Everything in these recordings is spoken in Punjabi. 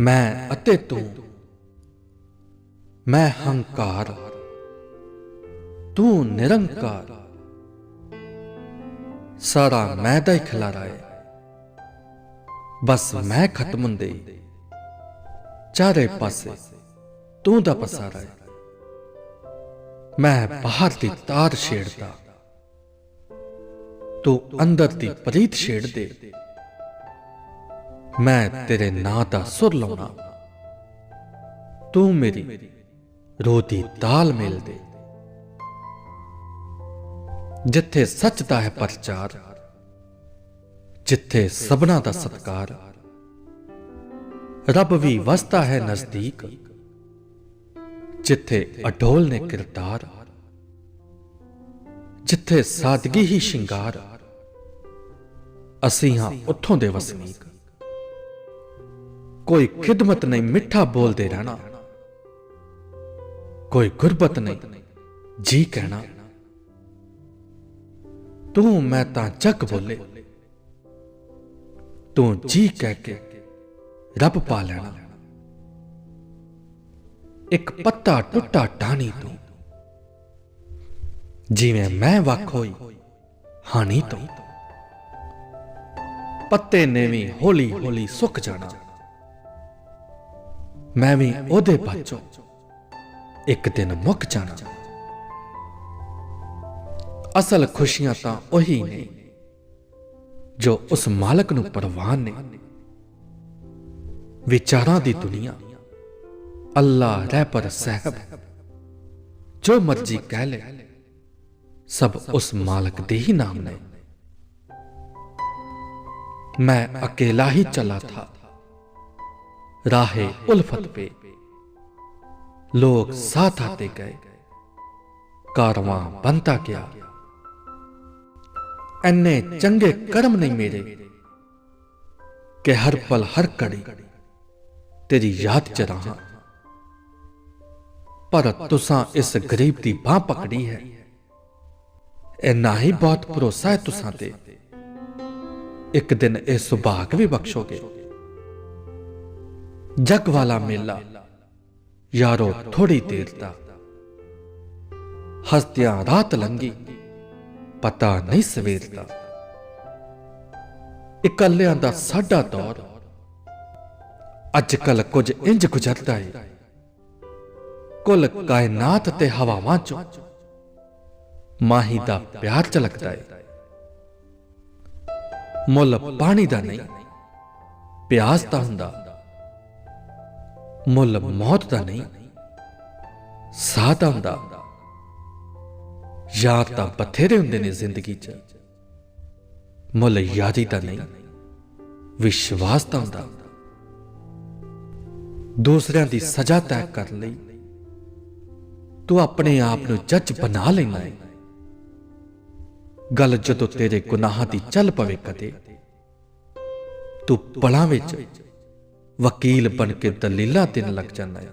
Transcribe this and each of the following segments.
ਮੈਂ ਅਤੇ ਤੂੰ। ਮੈਂ ਹੰਕਾਰ। ਤੂੰ ਨਿਰੰਕਾਰ। ਸਾਰਾ ਮੈਂ ਦਾ ਹੀ ਖਿਲਾਰਾ ਹੈ ਬਸ ਮੈਂ ਖਤਮ ਹੁੰਦੇ। ਚਾਰੇ ਪਾਸੇ ਤੂੰ ਦਾ ਪਸਾਰਾ ਹੈ ਮੈਂ ਬਾਹਰ ਦੀ ਤਾਰ ਛੇੜਦਾ। ਤੂੰ ਅੰਦਰ ਦੀ ਪ੍ਰੀਤ ਛੇੜ ਦੇ ਮੈਂ ਤੇਰੇ ਨਾਂ ਦਾ ਸੁਰ ਲਾਉਣਾ। ਤੂੰ ਮੇਰੀ ਰੋਹ ਦੀ ਤਾਲ ਮੇਲ ਦੇ। ਜਿੱਥੇ ਸੱਚ ਦਾ ਹੈ ਪ੍ਰਚਾਰ, ਜਿੱਥੇ ਸਭਨਾ ਦਾ ਸਤਕਾਰ, ਰੱਬ ਵੀ ਵਸਦਾ ਹੈ ਨਜ਼ਦੀਕ। ਜਿੱਥੇ ਅਡੋਲ ਨੇ ਕਿਰਦਾਰ ਜਿੱਥੇ ਸਾਦਗੀ ਹੀ ਸ਼ਿੰਗਾਰ, ਅਸੀਂ ਹਾਂ ਉੱਥੋਂ ਦੇ ਵਸਨੀਕ। ਕੋਈ ਖਿਦਮਤ ਨਹੀਂ, ਮਿੱਠਾ ਬੋਲਦੇ ਰਹਿਣਾ। ਕੋਈ ਗੁਰਬਤ ਨਹੀਂ, ਜੀ ਕਹਿਣਾ। ਤੂੰ ਮੈਂ ਤਾਂ ਜੱਗ ਬੋਲੇ। ਤੂੰ ਜੀ ਕਹਿ ਕੇ ਰੱਬ ਪਾ ਲੈਣਾ। ਇੱਕ ਪੱਤਾ ਟੁੱਟਾ ਟਾਣੀ ਤੂੰ। ਜਿਵੇਂ ਮੈਂ ਵੱਖ ਹੋਈ ਹਾਨੀ ਤੋਂ। ਪੱਤੇ ਨੇ ਵੀ ਹੌਲੀ ਹੌਲੀ ਸੁੱਕ ਜਾਣਾ। ਮੈਂ ਵੀ ਉਹਦੇ ਪਾਚੋਂ ਇੱਕ ਦਿਨ ਮੁੱਕ ਜਾਣਾ। ਅਸਲ ਖੁਸ਼ੀਆਂ ਤਾਂ ਉਹੀ ਨੇ ਜੋ ਉਸ ਮਾਲਕ ਨੂੰ ਪਰਵਾਨ ਨੇ। ਵਿਚਾਰਾਂ ਦੀ ਦੁਨੀਆ ਅੱਲਾ ਰਹਿਬਰ ਸਹਿਬ। ਜੋ ਮਰਜ਼ੀ ਕਹਿ ਲੈ, ਸਭ ਉਸ ਮਾਲਕ ਦੇ ਹੀ ਨਾਮ ਨੇ। ਮੈਂ ਅਕੇਲਾ ਹੀ ਚਲਾ ਥਾ। राहे उल्फत पे लोग साथ आते गए कारवां बनता गया ਐਨੇ ਚੰਗੇ ਕਰਮ ਨਹੀਂ ਮੇਰੇ ਕਿ ਹਰ ਪਲ ਹਰ ਕੜੀ ਤੇਰੀ ਯਾਦ ਚ ਰਹਾ ਪਰ ਤੁਸਾਂ ਇਸ ਗਰੀਬ ਦੀ ਬਾਹ ਪਕੜੀ ਹੈ ਇੰਨਾ ਹੀ ਬਹੁਤ ਭਰੋਸਾ ਹੈ ਤੁਸਾਂ ਤੇ ਇੱਕ ਦਿਨ ਇਹ ਸੁਭਾਗ ਵੀ ਬਖਸ਼ੋਗੇ ਜਗ ਵਾਲਾ ਮੇਲਾ। ਯਾਰੋ ਥੋੜੀ ਦੇਰ ਦਾ। ਹਸਤਿਆਂ ਰਾਤ ਲੰਗੀ ਪਤਾ ਨਹੀਂ ਸਵੇਰ ਦਾ। ਇਕੱਲਿਆਂ ਦਾ ਸਾਡਾ ਦੌਰ। ਅੱਜ ਕੱਲ ਕੁਝ ਇੰਜ ਗੁਜ਼ਰਦਾ ਏ। ਕੁੱਲ ਕਾਇਨਾਤ ਤੇ ਹਵਾਵਾਂ ਚੋਂ ਮਾਹੀ ਦਾ ਪਿਆਰ ਝਲਕਦਾ ਏ। ਮੁੱਲ ਪਾਣੀ ਦਾ ਨਹੀਂ ਪਿਆਸ ਦਾ ਹੁੰਦਾ। ਮੁੱਲ ਮੌਤ ਦਾ ਨਹੀਂ, ਸਾਹ ਦਾ ਹੁੰਦਾ। ਤਾਂ ਬਥੇਰੇ ਹੁੰਦੇ ਨੇ ਜ਼ਿੰਦਗੀ 'ਚ। ਮੁੱਲ ਯਾਰੀ ਦਾ ਨਹੀਂ, ਵਿਸ਼ਵਾਸ ਦਾ ਹੁੰਦਾ। ਦੂਸਰਿਆਂ ਦੀ ਸਜ਼ਾ ਤੈਅ ਕਰ ਲਈ। ਤੂੰ ਆਪਣੇ ਆਪ ਨੂੰ ਜੱਜ ਬਣਾ ਲੈਣਾ ਹੈ ਗੱਲ ਜਦੋਂ ਤੇਰੇ ਗੁਨਾਹਾਂ ਦੀ ਚੱਲ ਪਵੇ ਕਦੇ, ਤੂੰ ਪਲਾਂ ਵਿੱਚ ਵਕੀਲ ਬਣ ਕੇ ਦਲੀਲਾਂ ਦੇਣ ਲੱਗ ਜਾਂਦਾ ਹੈ।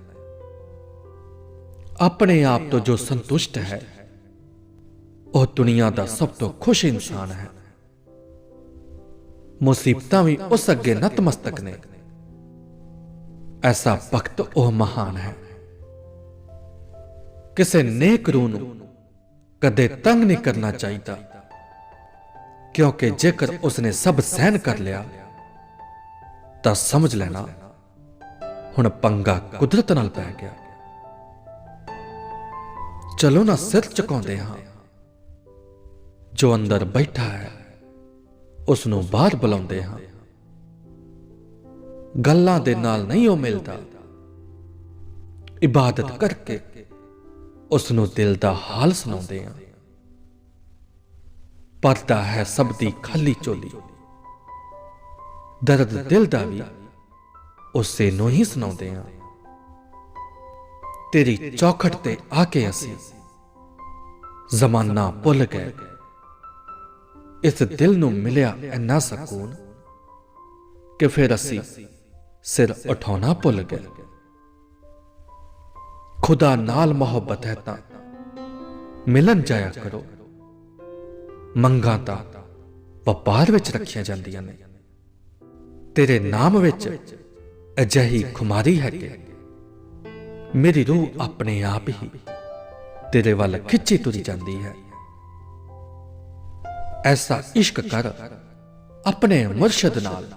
ਆਪਣੇ ਆਪ ਤੋਂ ਜੋ ਸੰਤੁਸ਼ਟ ਹੈ, ਉਹ ਦੁਨੀਆ ਦਾ ਸਭ ਤੋਂ ਖੁਸ਼ ਇਨਸਾਨ ਹੈ। ਮੁਸੀਬਤਾਂ ਵੀ ਉਸ ਅੱਗੇ ਨਤਮਸਤਕ ਨੇ। ਐਸਾ ਵਕਤ ਉਹ ਮਹਾਨ ਹੈ। ਕਿਸੇ ਨੇਕ ਰੂਹ ਨੂੰ ਕਦੇ ਤੰਗ ਨਹੀਂ ਕਰਨਾ ਚਾਹੀਦਾ, ਕਿਉਂਕਿ ਜੇਕਰ ਉਸਨੇ ਸਭ ਸਹਿਨ ਕਰ ਲਿਆ ਤਾਂ ਸਮਝ ਲੈਣਾ। ਹੁਣ ਪੰਗਾ ਕੁਦਰਤ ਨਾਲ ਪੈ ਗਿਆ। ਚਲੋ ਨਾ ਸਿਰ ਚੁਕਾਉਂਦੇ ਹਾਂ। ਜੋ ਅੰਦਰ ਬੈਠਾ ਹੈ ਉਸ ਨੂੰ ਬਾਹਰ ਬੁਲਾਉਂਦੇ ਹਾਂ। ਗੱਲਾਂ ਦੇ ਨਾਲ ਨਹੀਂ ਉਹ ਮਿਲਦਾ। ਇਬਾਦਤ ਕਰਕੇ ਉਸ ਨੂੰ ਦਿਲ ਦਾ ਹਾਲ ਸੁਣਾਉਂਦੇ ਹਾਂ। ਪਰਦਾ ਹੈ ਸਭ ਦੀ ਖਾਲੀ ਚੋਲੀ ਦਰਦ ਦਿਲ ਦਾ ਵੀ ਉਸੇ ਨੂੰ ਹੀ ਸੁਣਾਉਂਦੇ ਹਾਂ। ਤੇਰੀ ਚੌਖਟ ਤੇ ਆ ਕੇ ਅਸੀਂ ਜ਼ਮਾਨਾ ਭੁੱਲ ਗਏ। ਇਸ ਦਿਲ ਨੂੰ ਮਿਲਿਆ ਇੰਨਾ ਸਕੂਨ ਕਿ ਫਿਰ ਅਸੀਂ ਸਿਰ ਉਠਾਉਣਾ ਭੁੱਲ ਗਏ। ਖੁਦਾ ਨਾਲ ਮੁਹੱਬਤ ਹੈ ਤਾਂ ਮਿਲਨ ਜਾਇਆ ਕਰੋ। ਮੰਗਾਂ ਤਾਂ ਵਪਾਰ ਵਿੱਚ ਰੱਖੀਆਂ ਜਾਂਦੀਆਂ ਨੇ। ਤੇਰੇ ਨਾਮ ਵਿੱਚ ਅਜਿਹੀ ਖੁਮਾਰੀ ਹੈ ਕਿ ਮੇਰੀ ਰੂਹ ਆਪਣੇ ਆਪ ਹੀ ਤੇਰੇ ਵੱਲ ਖਿੱਚੀ ਤੁਰੀ ਜਾਂਦੀ ਹੈ। ਐਸਾ ਇਸ਼ਕ ਕਰ ਆਪਣੇ ਮੁਰਸ਼ਦ ਨਾਲ